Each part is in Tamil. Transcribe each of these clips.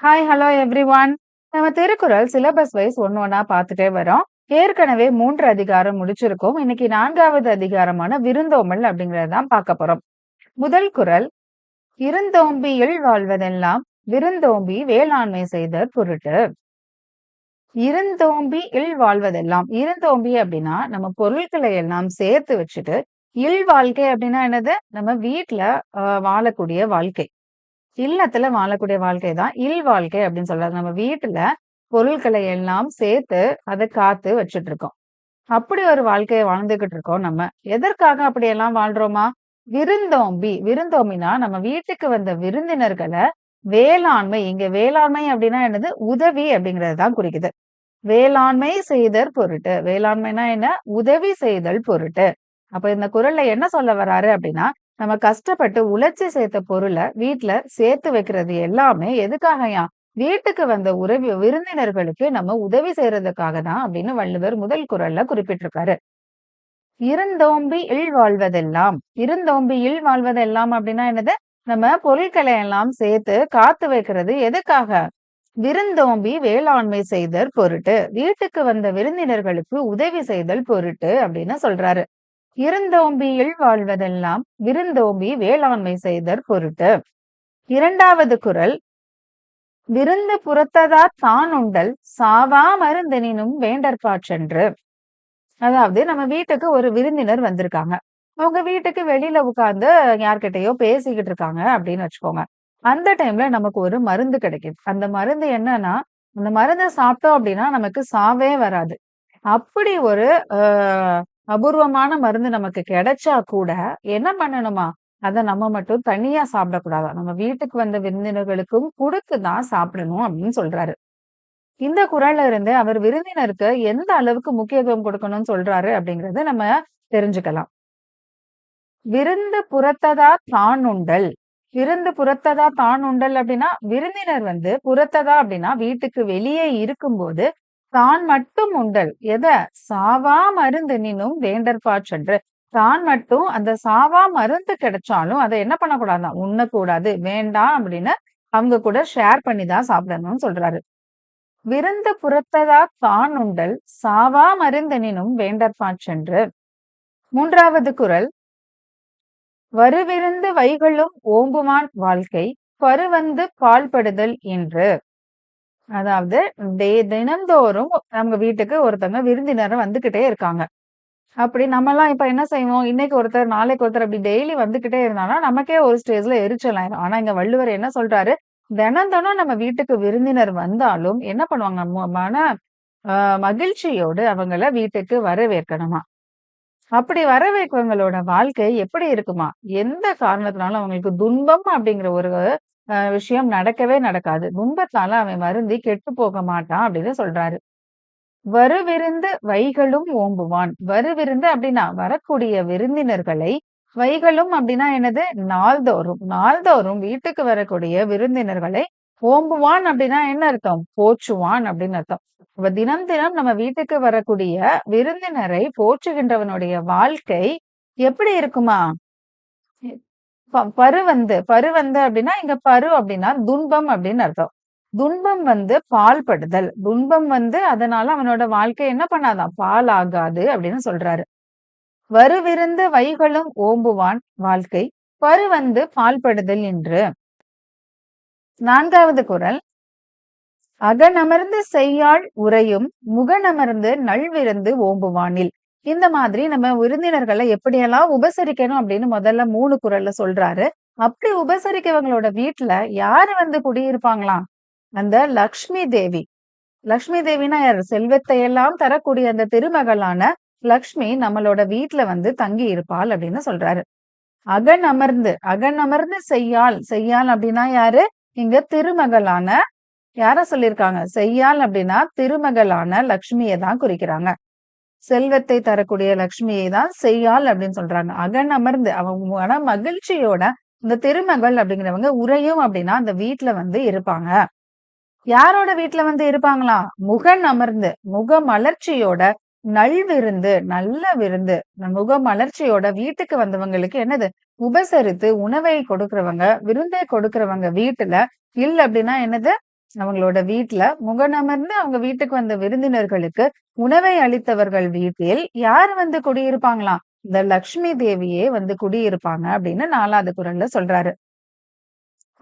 ஹாய் ஹலோ எவ்ரி ஒன் நம்ம திருக்குறள் சிலபஸ் வைஸ் ஒன்னு ஒன்னா பார்த்துட்டே வரோம். ஏற்கனவே மூன்று அதிகாரம் முடிச்சிருக்கோம். இன்னைக்கு நான்காவது அதிகாரமான விருந்தோம்பல் அப்படிங்கறதான் பார்க்க போறோம். முதல் குரல் இருந்தோம்பி இல் வாழ்வதெல்லாம் விருந்தோம்பி வேளாண்மை செய்த பொருட்டு. இருந்தோம்பி இல் வாழ்வதெல்லாம் இருந்தோம்பி அப்படின்னா நம்ம பொருட்களை எல்லாம் சேர்த்து வச்சுட்டு இல் வாழ்க்கை அப்படின்னா என்னது? நம்ம வீட்டுல வாழக்கூடிய வாழ்க்கை. இல்லத்துல வாழக்கூடிய வாழ்க்கை தான் இல் வாழ்க்கை அப்படின்னு சொல்றாரு நம்ம வீட்டுல பொருட்களை எல்லாம் சேர்த்து அதை காத்து வச்சுட்டு இருக்கோம் அப்படி ஒரு வாழ்க்கையை வாழ்ந்துகிட்டு இருக்கோம் நம்ம. எதற்காக அப்படி எல்லாம் வாழ்றோமா விருந்தோம்பி விருந்தோம்பினா நம்ம வீட்டுக்கு வந்த விருந்தினர்களை வேளாண்மை இங்க வேளாண்மை அப்படின்னா என்னது? உதவி அப்படிங்கறது தான் குறிக்குது. வேளாண்மை செய்தல் பொருட்டு. வேளாண்மைனா என்ன? உதவி செய்தல் பொருட்டு. அப்ப இந்த குரல்ல என்ன சொல்ல வராரு அப்படின்னா நம்ம கஷ்டப்பட்டு உழைச்சி சேர்த்த பொருளை வீட்டுல சேர்த்து வைக்கிறது எல்லாமே எதுக்காகயா வீட்டுக்கு வந்த உறவி விருந்தினர்களுக்கு நம்ம உதவி செய்யறதுக்காக தான் அப்படின்னு வள்ளுவர் முதல் குரல்ல குறிப்பிட்டிருக்காரு. இருந்தோம்பி இல் வாழ்வதெல்லாம் இருந்தோம்பி இல் வாழ்வதெல்லாம் அப்படின்னா என்னது? நம்ம பொருட்களை எல்லாம் சேர்த்து காத்து வைக்கிறது எதுக்காக? விருந்தோம்பி வேளாண்மை செய்தல் பொருட்டு வீட்டுக்கு வந்த விருந்தினர்களுக்கு உதவி செய்தல் பொருட்டு அப்படின்னு சொல்றாரு. இருந்தோம்பி வாழ்வதெல்லாம் விருந்தோம்பி வேளாண்மை செய்தற் பொருட்டு. இரண்டாவது குரல் விருந்து புறத்ததா தான் உண்டல் சாவா மருந்தினும் வேண்டற்பாற்றென்று அதாவது நம்ம வீட்டுக்கு ஒரு விருந்தினர் வந்திருக்காங்க. அவங்க வீட்டுக்கு வெளியில உட்கார்ந்து யார்கிட்டயோ பேசிக்கிட்டு இருக்காங்க அப்படின்னு வச்சுக்கோங்க. அந்த டைம்ல நமக்கு ஒரு மருந்து கிடைக்குது அந்த மருந்து என்னன்னா அந்த மருந்தை சாப்பிட்டோம் அப்படின்னா நமக்கு சாவே வராது. அப்படி ஒரு ஆஹ் அபூர்வமான மருந்து நமக்கு கிடைச்சா கூட என்ன பண்ணணுமா? அதை நம்ம மட்டும் தனியா சாப்பிடக்கூடாதா? நம்ம வீட்டுக்கு வந்த விருந்தினர்களுக்கும் கொடுத்துதான் சாப்பிடணும் அப்படின்னு சொல்றாரு. இந்த குரல்ல இருந்து அவர் விருந்தினருக்கு எந்த அளவுக்கு முக்கியத்துவம் கொடுக்கணும்னு சொல்றாரு அப்படிங்கறத நம்ம தெரிஞ்சுக்கலாம். விருந்து புறத்ததா தான் உண்டல். விருந்து புறத்ததா தான் உண்டல் அப்படின்னா விருந்தினர் வந்து புறத்ததா அப்படின்னா வீட்டுக்கு வெளியே இருக்கும்போது தான் மட்டும் உண்டல். எத? சாவா மருந்து நினும் வேண்டற்பாற்றென்று தான் மட்டும் அந்த சாவா மருந்து கிடைச்சாலும் அதை என்ன பண்ணக்கூடாதான் உண்ணக்கூடாது. வேண்டாம் அப்படின்னு அவங்க கூட ஷேர் பண்ணி தான் சாப்பிடணும்னு சொல்றாரு. விருந்து புறத்ததா தான் உண்டல். சாவா மருந்தெனினும் வேண்டற்பாற்றென்று மூன்றாவது குரல். வருவிருந்து வைகளும் ஓம்புமான் வாழ்க்கை. பருவந்து பால்படுதல் என்று அதாவது டே தினந்தோறும் நம்ம வீட்டுக்கு ஒருத்தவங்க விருந்தினர் வந்துகிட்டே இருக்காங்க. அப்படி நம்மலாம் இப்ப என்ன செய்வோம்? இன்னைக்கு ஒருத்தர் நாளைக்கு ஒருத்தர் அப்படி டெய்லி வந்துகிட்டே இருந்தானா நமக்கே ஒரு ஸ்டேஜ்ல எரிச்சல் ஆயிரும். ஆனா இங்க வள்ளுவர் என்ன சொல்றாரு? தினந்தனும் நம்ம வீட்டுக்கு விருந்தினர் வந்தாலும் என்ன பண்ணுவாங்க? மன ஆஹ் மகிழ்ச்சியோடு அவங்கள வீட்டுக்கு வரவேற்கணுமா? அப்படி வரவேற்கவங்களோட வாழ்க்கை எப்படி இருக்குமா? எந்த காரணத்தினாலும் அவங்களுக்கு துன்பம் அப்படிங்கிற ஒரு விஷயம் நடக்கவே நடக்காது. துன்பத்தால அவன் வருந்தி கெட்டு போக மாட்டான் அப்படின்னு சொல்றாரு. வருவிருந்து வைகளும் ஓம்புவான். வருவிருந்து அப்படின்னா வரக்கூடிய விருந்தினர்களை வைகளும் அப்படின்னா என்னது? நாள்தோறும். நாள்தோறும் வீட்டுக்கு வரக்கூடிய விருந்தினர்களை ஓம்புவான் அப்படின்னா என்ன அர்த்தம்? போற்றுவான் அப்படின்னு அர்த்தம். இப்ப தினம் தினம் நம்ம வீட்டுக்கு வரக்கூடிய விருந்தினரை போற்றுகின்றவனுடைய வாழ்க்கை எப்படி இருக்குமா? பரு வந்து பரு வந்து அப்படின்னா இங்க பரு அப்படின்னா துன்பம் அப்படின்னு அர்த்தம். துன்பம் வந்து பால்படுதல். துன்பம் வந்து அதனால அவனோட வாழ்க்கை என்ன பண்ணாதான்? பால் ஆகாது அப்படின்னு சொல்றாரு. வருவிருந்து வைகளும் ஓம்புவான் வாழ்க்கை. பரு வந்து பால்படுதல் என்று. நான்காவது குரல். அகனமர்ந்து செய்யாள் உரையும் முகனமர்ந்து நல்விருந்து ஓம்புவானில். இந்த மாதிரி நம்ம விருந்தினர்களை எப்படியெல்லாம் உபசரிக்கணும் அப்படின்னு முதல்ல மூணு குரல்ல சொல்றாரு. அப்படி உபசரிக்கவங்களோட வீட்டுல யாரு வந்து குடியிருப்பாங்களாம்? அந்த லக்ஷ்மி தேவி. லக்ஷ்மி தேவினா யார்? செல்வத்தை எல்லாம் தரக்கூடிய அந்த திருமகளான லக்ஷ்மி நம்மளோட வீட்டுல வந்து தங்கி இருப்பாள் அப்படின்னு சொல்றாரு. அகன் அமர்ந்து அகன் அமர்ந்து செய்யாள். செய்யாள் அப்படின்னா யாரு? இங்க திருமகளான யார சொல்லியிருக்காங்க? செய்யாள் அப்படின்னா திருமகளான லக்ஷ்மியை தான் குறிக்கிறாங்க. செல்வத்தை தரக்கூடிய லக்ஷ்மியை தான் செய்யாள் அப்படின்னு சொல்றாங்க. அகன் அமர்ந்து அவங்க மகிழ்ச்சியோட இந்த திருமகள் அப்படிங்கிறவங்க உரையும் அப்படின்னா அந்த வீட்டுல வந்து இருப்பாங்க. யாரோட வீட்டுல வந்து இருப்பாங்களா? முகன் அமர்ந்து முக மலர்ச்சியோட நல் விருந்து நல்ல விருந்து. முக மலர்ச்சியோட வீட்டுக்கு வந்தவங்களுக்கு என்னது? உபசரித்து உணவை கொடுக்கறவங்க விருந்தை கொடுக்கறவங்க வீட்டுல இல்ல அப்படின்னா என்னது? அவங்களோட வீட்டுல முகநமர்ந்து அவங்க வீட்டுக்கு வந்த விருந்தினர்களுக்கு உணவை அளித்தவர்கள் வீட்டில் யார் வந்து குடியிருப்பாங்களாம்? இந்த லக்ஷ்மி தேவியே வந்து குடியிருப்பாங்க அப்படின்னு நாலாவது குரல்ல சொல்றாரு.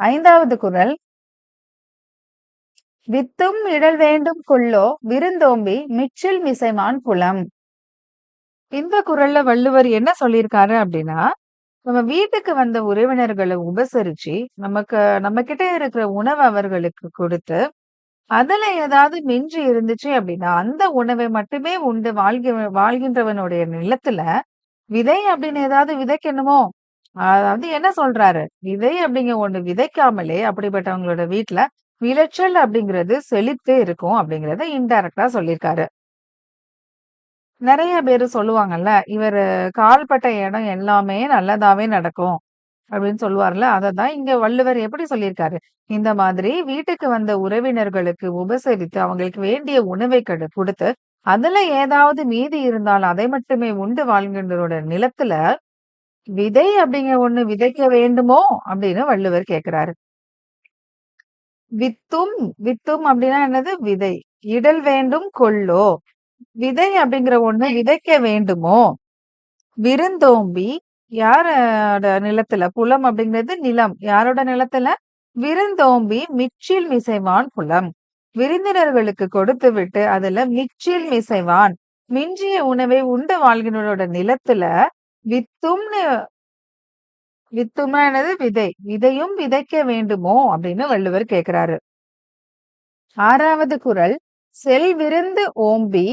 ஐந்தாவது குறள் "வித்தும் இடல் வேண்டும் கொள்ளோ விருந்தோம்பி மிச்சில் மிசைமான் புலம்." இந்த குறள்ல வள்ளுவர் என்ன சொல்லியிருக்காரு அப்படின்னா, நம்ம வீட்டுக்கு வந்த உறவினர்களை உபசரிச்சு, நமக்கு நம்ம கிட்ட இருக்கிற உணவு அவர்களுக்கு கொடுத்து அதுல ஏதாவது மிஞ்சி இருந்துச்சு அப்படின்னா, அந்த உணவை மட்டுமே உண்டு வாழ்கிற வாழ்கின்றவனுடைய நிலத்துல, விதை அப்படின்னு ஏதாவது விதைக்கணுமோ? அதாவது என்ன சொல்றாரு? விதை அப்படிங்க ஒண்ணு விதைக்காமலே அப்படிப்பட்டவங்களோட வீட்டுல விளைச்சல் அப்படிங்கிறது செழித்து இருக்கும் அப்படிங்கிறத இன்டைரக்டா சொல்லியிருக்காரு. நிறைய பேரு சொல்லுவாங்கல்ல, இவரு கால்பட்ட இடம் எல்லாமே நல்லதாவே நடக்கும். அப்படின்னு சொல்லுவார்ல, அததான் இங்க வள்ளுவர் எப்படி சொல்லியிருக்காரு? இந்த மாதிரி வீட்டுக்கு வந்த உறவினர்களுக்கு உபசரித்து, அவங்களுக்கு வேண்டிய உணவை கடு குடுத்து, அதுல ஏதாவது மீதி இருந்தால் அதை மட்டுமே உண்டு வாழ்கின்றோட நிலத்துல, விதை அப்படிங்கிற ஒண்ணு விதைக்க வேண்டுமோ? அப்படின்னு வள்ளுவர் கேக்குறாரு வித்தும் வித்தும் அப்படின்னா என்னது? விதை. இடல் வேண்டும் கொள்ளோ விதை அப்படிங்கிற ஒண்ணு விதைக்க வேண்டுமோ? விருந்தோம்பி யாரோட நிலத்துல? புலம் அப்படிங்கிறது நிலம். யாரோட நிலத்துல? விருந்தோம்பி மிச்சில் மிசைவான் புலம். விருந்தினர்களுக்கு கொடுத்து விட்டு அதுல மிச்சில் மிசைவான் மிஞ்சிய உணவை உண்டு வாழ்கினோட நிலத்துல வித்தும்னு வித்தும்னா என்னது? விதை. விதையும் விதைக்க வேண்டுமோ? அப்படின்னு வள்ளுவர் கேட்கிறாரு. 6வது குறள் "செல்விருந்து ஓம்பி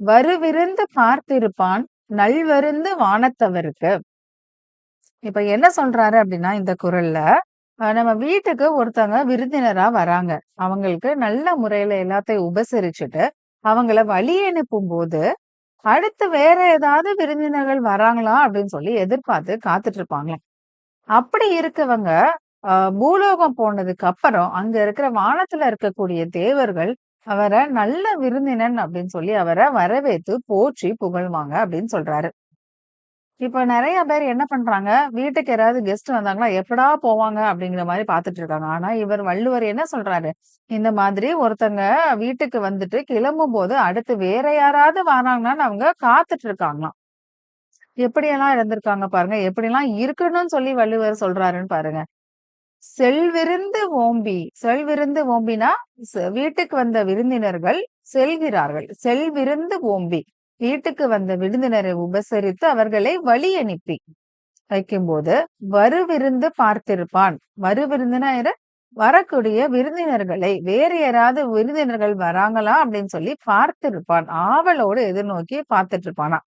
வருவிருந்து பார்த்திருப்பான் நல்வருந்து வானத்தவருக்கு." இப்ப என்ன சொல்றாரு அப்படின்னா, இந்த குரல்ல நம்ம வீட்டுக்கு ஒருத்தவங்க விருந்தினரா வராங்க. அவங்களுக்கு நல்ல முறையில எல்லாத்தையும் உபசரிச்சுட்டு, அவங்கள வழி அனுப்பும்போது, அடுத்து வேற ஏதாவது விருந்தினர்கள் வராங்களா அப்படின்னு சொல்லி எதிர்பார்த்து காத்துட்டு இருப்பாங்களாம். அப்படி இருக்கவங்க, பூலோகம் போனதுக்கு அப்புறம், அங்க இருக்கிற வானத்துல இருக்கக்கூடிய தேவர்கள், அவர நல்ல விருந்தினன் அப்படின்னு சொல்லி அவரை வரவேத்து போற்றி புகழ்வாங்க அப்படின்னு சொல்றாரு. இப்ப நிறைய பேர் என்ன பண்றாங்க, வீட்டுக்கு யாராவது கெஸ்ட் வந்தாங்களா எப்படா போவாங்க அப்படிங்கிற மாதிரி பாத்துட்டு இருக்காங்க. ஆனா இவர் வள்ளுவர் என்ன சொல்றாரு? இந்த மாதிரி ஒருத்தங்க வீட்டுக்கு வந்துட்டு கிளம்பும் போது அடுத்து வேற யாராவது வராங்கன்னு அவங்க காத்துட்டு இருக்காங்களாம். எப்படியெல்லாம் இருந்திருக்காங்க பாருங்க. எப்படிலாம் இருக்கணும்னு சொல்லி வள்ளுவர் சொல்றாருன்னு பாருங்க. "செல்விருந்து ஓம்பி" செல்விருந்து ஓம்பினா, வீட்டுக்கு வந்த விருந்தினர்கள் செல்கிறார்கள். செல்விருந்து ஓம்பி. வீட்டுக்கு வந்த விருந்தினரை உபசரித்து அவர்களை வழி அனுப்பி வைக்கும்போது, வருவிருந்து பார்த்திருப்பான். வருவிருந்துனா வரக்கூடிய விருந்தினர்களை, வேறு யாராவது விருந்தினர்கள் வராங்களா அப்படின்னு சொல்லி பார்த்திருப்பான். ஆவலோடு எதிர்நோக்கி பார்த்துட்டு இருப்பானாம்.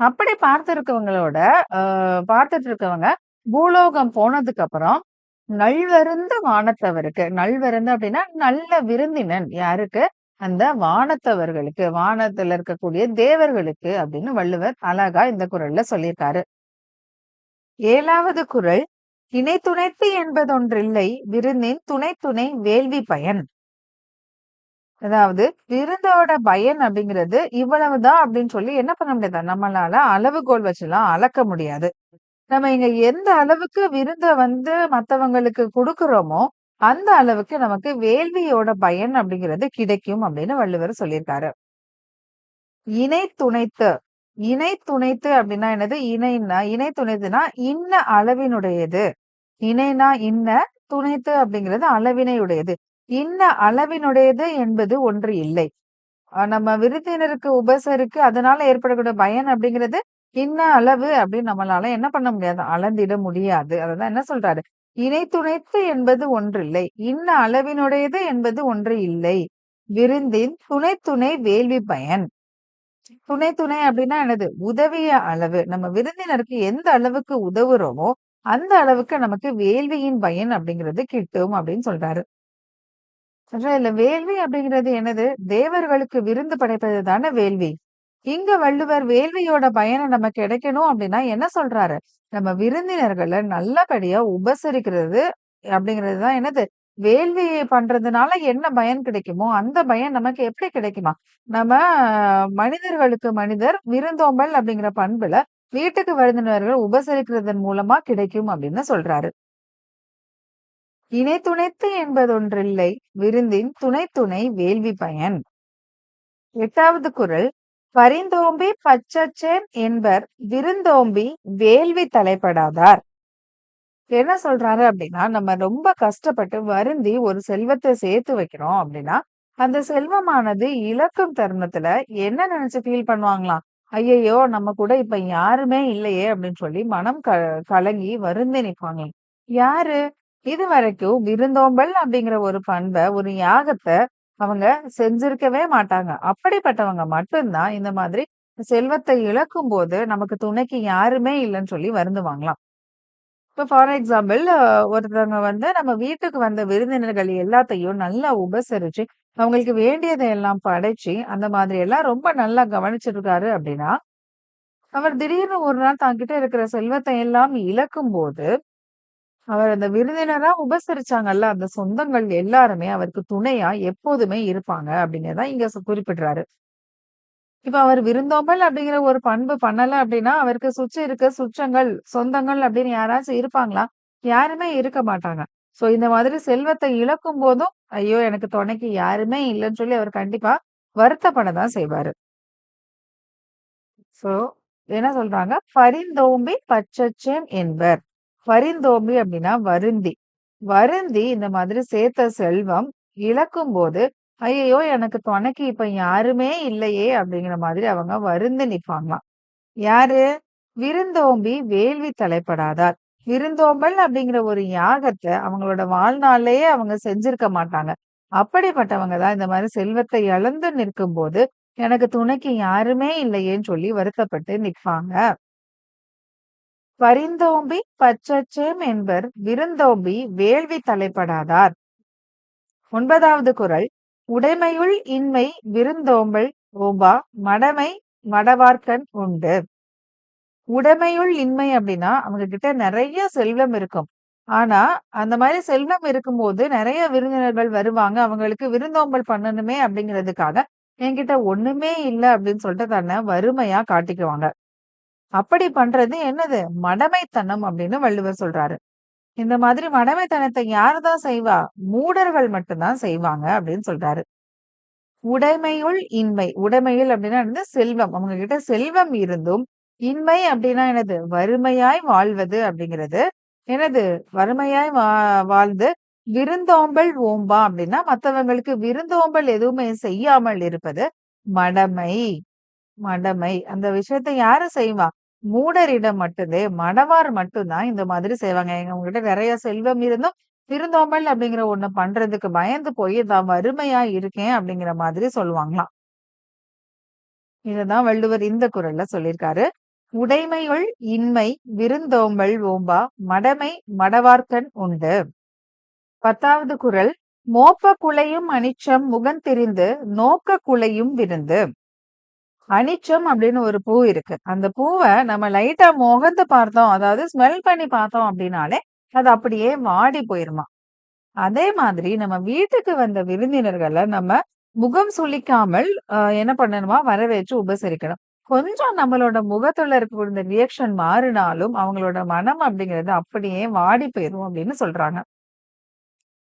அப்படி பார்த்திருக்கவங்களோட அஹ் பார்த்துட்டு இருக்கவங்க, பூலோகம் போனதுக்கு அப்புறம், நல்வருந்து வானத்தவருக்கு. நல்வருந்து அப்படின்னா, நல்ல விருந்தினன். யாருக்கு? அந்த வானத்தவர்களுக்கு. வானத்துல இருக்கக்கூடிய தேவர்களுக்கு அப்படின்னு வள்ளுவர் அழகா இந்த குறள்ல சொல்லியிருக்காரு. 7வது குறள் "இணை துணைத்து என்பதொன்றில்லை விருந்தின் துணை துணை வேள்வி பயன்." அதாவது விருந்தோட பயன் அப்படிங்கிறது இவ்வளவுதான் அப்படின்னு சொல்லி என்ன பண்ண முடியாது? நம்மளால அளவுகோல் வச்சுலாம் அளக்க முடியாது. நம்ம இங்க எந்த அளவுக்கு விருந்த வந்து மத்தவங்களுக்கு குடுக்குறோமோ, அந்த அளவுக்கு நமக்கு வேள்வியோட பயன் அப்படிங்கிறது கிடைக்கும் அப்படின்னு வள்ளுவர் சொல்லியிருக்காரு. இணை துணைத்து. இணை துணைத்து அப்படின்னா என்னது? இணைன்னா இணை துணைத்துனா இன்ன அளவினுடையது. இணைனா இன்ன, துணைத்து அப்படிங்கிறது அளவினையுடையது. இன்ன அளவினுடையது என்பது ஒன்று இல்லை. நம்ம விருந்தினருக்கு உபசருக்கு அதனால ஏற்படக்கூடிய பயன் அப்படிங்கிறது, இன்ன அளவு அப்படின்னு நம்மளால என்ன பண்ண முடியாது? அளந்திட முடியாது. அததான் என்ன சொல்றாரு? "இணை துணைத்து என்பது ஒன்றில்லை. இன்ன அளவினுடையது என்பது ஒன்று இல்லை. விருந்தின் துணை துணை வேள்வி பயன்." துணை துணை அப்படின்னா என்னது? உதவிய அளவு. நம்ம விருந்தினருக்கு எந்த அளவுக்கு உதவுறோமோ, அந்த அளவுக்கு நமக்கு வேள்வியின் பயன் அப்படிங்கிறது கிட்டும் அப்படின்னு சொல்றாரு. சொல்ற இல்ல வேள்வி அப்படிங்கிறது என்னது? தேவர்களுக்கு விருந்து படைப்பது தானே வேள்வி. இங்க வள்ளுவர் வேள்வியோட பயன நம்ம கிடைக்கணும் அப்படின்னா என்ன சொல்றாரு? நம்ம விருந்தினர்கள நல்லபடியா உபசரிக்கிறது அப்படிங்கிறது தான் என்னது? வேள்வி பண்றதுனால என்ன பயன் கிடைக்குமோ, அந்த பயன் நமக்கு எப்படி கிடைக்குமா? நம்ம மனிதர்களுக்கு மனிதர் விருந்தோம்பல் அப்படிங்கிற பண்புல வீட்டுக்கு விருந்தினர்கள் உபசரிக்கிறதன் மூலமா கிடைக்கும் அப்படின்னு சொல்றாரு. இணை துணைத்து என்பதொன்றில்லை விருந்தின் துணை துணை வேள்வி பயன் எட்டாவது குரல் பரிந்தோம்பி பச்சச்சேன் என்பர் விருந்தோம்பி வேள்வி தலைப்படாதார். என்ன சொல்றாரு அப்படின்னா நம்ம ரொம்ப கஷ்டப்பட்டு வருந்தி ஒரு செல்வத்தை சேர்த்து வைக்கிறோம் அப்படின்னா அந்த செல்வமானது இழக்கும் தருணத்துல என்ன நினைச்சு ஃபீல் பண்ணுவாங்களாம்? ஐயையோ நம்ம கூட இப்ப யாருமே இல்லையே அப்படின்னு சொல்லி மனம் க கலங்கி வருந்தி நிற்பாங்க யாரு? இது வரைக்கும் விருந்தோம்பல் அப்படிங்கிற ஒரு பண்பை ஒரு யாகத்தை அவங்க செஞ்சிருக்கவே மாட்டாங்க. அப்படிப்பட்டவங்க மட்டும்தான் இந்த மாதிரி செல்வத்தை இழக்கும் போது நமக்கு துணைக்கு யாருமே இல்லைன்னு சொல்லி வருந்துவாங்களாம். இப்ப ஃபார் எக்ஸாம்பிள் ஒருத்தவங்க வந்து நம்ம வீட்டுக்கு வந்த விருந்தினர்கள் எல்லாத்தையும் நல்லா உபசரிச்சு அவங்களுக்கு வேண்டியதை எல்லாம் படைச்சு அந்த மாதிரி எல்லாம் ரொம்ப நல்லா கவனிச்சிருக்காரு அப்படின்னா அவர் திடீர்னு ஒரு நாள் தங்கிட்ட இருக்கிற செல்வத்தை எல்லாம் இழக்கும் போது அவர் அந்த விருந்தினரா உபசரிச்சாங்கல்ல அந்த சொந்தங்கள் எல்லாருமே அவருக்கு துணையா எப்போதுமே இருப்பாங்க அப்படிங்கிறதான் இங்க குறிப்பிடுறாரு. இப்ப அவர் விருந்தோம்பல் அப்படிங்கிற ஒரு பண்பு பண்ணல அப்படின்னா அவருக்கு சுற்றி இருக்க சுற்றங்கள் சொந்தங்கள் அப்படின்னு யாராச்சும் இருப்பாங்களா? யாருமே இருக்க மாட்டாங்க. சோ இந்த மாதிரி செல்வத்தை இழக்கும் போதும் ஐயோ எனக்கு துணைக்கு யாருமே இல்லைன்னு சொல்லி அவர் கண்டிப்பா வருத்தப்படதான் செய்வாரு. சோ என்ன சொல்றாங்க? பரிந்தோம்பி பச்சச்சேம் என்பர். பரிந்தோம்பி அப்படின்னா வருந்தி. வருந்தி இந்த மாதிரி சேர்த்த செல்வம் இழக்கும் போது ஐயையோ எனக்கு துணைக்கு இப்ப யாருமே இல்லையே அப்படிங்கிற மாதிரி அவங்க வருந்து நிப்பாங்களாம். யாரு? விருந்தோம்பி வேள்வி தலைப்படாதார். விருந்தோம்பல் அப்படிங்கிற ஒரு யாகத்தை அவங்களோட வாழ்நாள்லயே அவங்க செஞ்சிருக்க மாட்டாங்க. அப்படிப்பட்டவங்க தான் இந்த மாதிரி செல்வத்தை இழந்து நிற்கும் போது எனக்கு துணைக்கு யாருமே இல்லையேன்னு சொல்லி வருத்தப்பட்டு நிற்பாங்க. பரிந்தோம்பி பச்சச்சேம் என்பர் விருந்தோம்பி வேள்வி தலைப்படாதார். ஒன்பதாவது குரல். உடைமையுள் இன்மை விருந்தோம்பல் ஓம்பா மடமை மடவார்க்கன் உண்டு. உடைமையுள் இன்மை அப்படின்னா அவங்க கிட்ட நிறைய செல்வம் இருக்கும். ஆனா அந்த மாதிரி செல்வம் இருக்கும்போது நிறைய விருந்தினர்கள் வருவாங்க. அவங்களுக்கு விருந்தோம்பல் பண்ணணுமே அப்படிங்கிறதுக்காக என்கிட்ட ஒண்ணுமே இல்லை அப்படின்னு சொல்லிட்டு தன்னை வறுமையா காட்டிக்குவாங்க. அப்படி பண்றது என்னது? மடமைத்தனம் அப்படின்னு வள்ளுவர் சொல்றாரு. இந்த மாதிரி மடமைத்தனத்தை யாருதான் செய்வா? மூடர்கள் மட்டும்தான் செய்வாங்க அப்படின்னு சொல்றாரு. உடைமையுள் இன்மை. உடைமையில் அப்படின்னா என்னது செல்வம். அவங்க கிட்ட செல்வம் இருந்தும் இன்மை அப்படின்னா என்னது? வறுமையாய் வாழ்வது அப்படிங்கிறது. என்னது? வறுமையாய் வா வாழ்ந்து விருந்தோம்பல் ஓம்பா அப்படின்னா மத்தவங்களுக்கு விருந்தோம்பல் எதுவுமே செய்யாமல் இருப்பது மடமை. மடமை. அந்த விஷயத்த யாரு செய்வா? மூடரிடம் மட்டுமே. மடவார் மட்டும்தான் இந்த மாதிரி செய்வாங்க. எங்க உங்ககிட்ட நிறைய செல்வம் இருந்தும் திருந்தோம்பல் அப்படிங்கிற ஒண்ணு பண்றதுக்கு பயந்து போய் தான் வறுமையா இருக்கேன் அப்படிங்கிற மாதிரி சொல்லுவாங்களாம். இதுதான் வள்ளுவர் இந்த குரல்ல சொல்லியிருக்காரு. உடைமையுள் இன்மை விருந்தோம்பல் ஓம்பா மடமை மடவார்க்கன் உண்டு. பத்தாவது குரல் மோப்ப குலையும் அனிச்சம் முகந்திரிந்து நோக்க குலையும் விருந்து. அனிச்சம் அப்படின்னு ஒரு பூ இருக்கு. அந்த பூவை நம்ம லைட்டா முகந்து பார்த்தோம். அதாவது ஸ்மெல் பண்ணி பார்த்தோம் அப்படின்னாலே அது அப்படியே வாடி போயிருமா? அதே மாதிரி நம்ம வீட்டுக்கு வந்த விருந்தினர்களை நம்ம முகம் சுளிக்காமல் என்ன பண்ணணுமா? வரவேற்று உபசரிக்கணும். கொஞ்சம் நம்மளோட முகத்துல இருக்கக்கூடிய ரியாக்ஷன் மாறினாலும் அவங்களோட மனம் அப்படிங்கிறது அப்படியே வாடி போயிரும் அப்படின்னு சொல்றாங்க.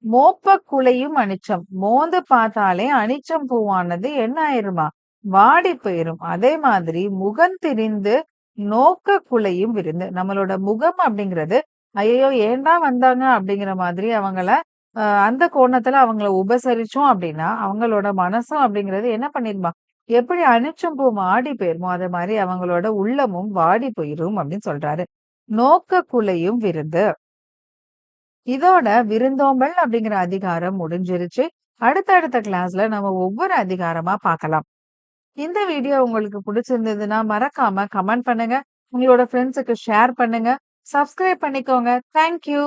மோப்ப குலையும் அனிச்சம் மோந்து பார்த்தாலே அனிச்சம் பூவானது என்ன ஆயிருமா? வாடி போயிரும். அதே மாதிரி முகம் திரிந்து நோக்க குலையும் விருந்து. நம்மளோட முகம் அப்படிங்கிறது ஐயோ ஏன்டா வந்தாங்க? அப்படிங்கிற மாதிரி அவங்கள அந்த கோணத்துல அவங்கள உபசரிச்சோம் அப்படின்னா அவங்களோட மனசும் அப்படிங்கிறது என்ன பண்ணிருமா? எப்படி அனுச்சும் பூ வாடி போயிருமோ அதே மாதிரி அவங்களோட உள்ளமும் வாடி போயிரும் அப்படின்னு சொல்றாரு. நோக்க குலையும் விருந்து. இதோட விருந்தோம்பல் அப்படிங்கிற அதிகாரம் முடிஞ்சிருச்சு. அடுத்தடுத்த கிளாஸ்ல நம்ம ஒவ்வொரு அதிகாரமா பார்க்கலாம். இந்த வீடியோ உங்களுக்கு பிடிச்சிருந்ததுன்னா மறக்காம கமெண்ட் பண்ணுங்க. உங்களோட ஃப்ரெண்ட்ஸுக்கு ஷேர் பண்ணுங்க. சப்ஸ்கிரைப் பண்ணிக்கோங்க. தேங்க்யூ